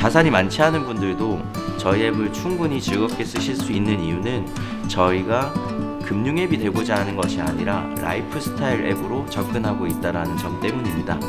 자산이 많지 않은 분들도 저희 앱을 충분히 즐겁게 쓰실 수 있는 이유는 저희가 금융 앱이 되고자 하는 것이 아니라 라이프 스타일 앱으로 접근하고 있다라는 점 때문입니다.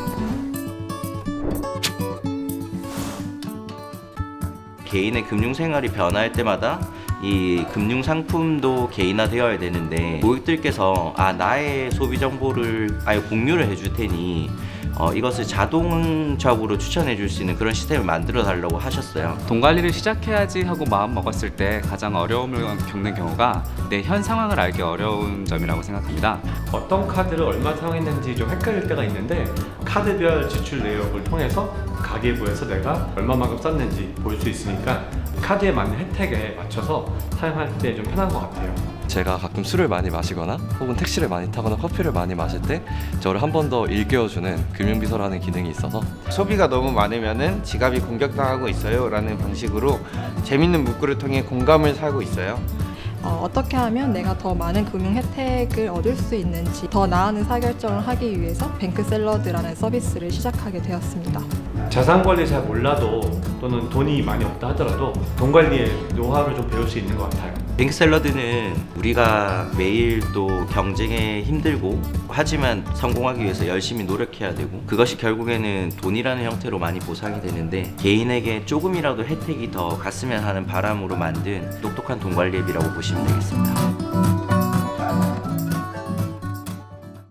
개인의 금융 생활이 변화할 때마다 이 금융 상품도 개인화되어야 되는데 고객들께서 아 나의 소비 정보를 아예 공유를 해줄 테니 어, 이것을 자동적으로 추천해 줄 수 있는 그런 시스템을 만들어 달라고 하셨어요. 돈 관리를 시작해야지 하고 마음 먹었을 때 가장 어려움을 겪는 경우가 내 현 상황을 알기 어려운 점이라고 생각합니다. 어떤 카드를 얼마 사용했는지 좀 헷갈릴 때가 있는데 카드별 지출 내역을 통해서 가계부에서 내가 얼마만큼 썼는지 볼 수 있으니까 카드에 맞는 혜택에 맞춰서 사용할 때 좀 편한 것 같아요. 제가 가끔 술을 많이 마시거나 혹은 택시를 많이 타거나 커피를 많이 마실 때 저를 한 번 더 일깨워주는 금융비서라는 기능이 있어서 소비가 너무 많으면은 지갑이 공격당하고 있어요라는 방식으로 재밌는 문구를 통해 공감을 사고 있어요. 어, 떻게 하면 내가 더 많은 금융 혜택을 얻을 수 있는지 더 나은 의사결정을 하기 위해서 뱅크 샐러드라는 서비스를 시작하게 되었습니다. 자산 관리 잘 몰라도 또는 돈이 많이 없다 하더라도 돈 관리의 노하우를 좀 배울 수 있는 것 같아요. 뱅크 샐러드는 우리가 매일 또 경쟁에 힘들고 하지만 성공하기 위해서 열심히 노력해야 되고 그것이 결국에는 돈이라는 형태로 많이 보상이 되는데 개인에게 조금이라도 혜택이 더 갔으면 하는 바람으로 만든 똑똑한 돈 관리 앱이라고 보시면 되겠습니다.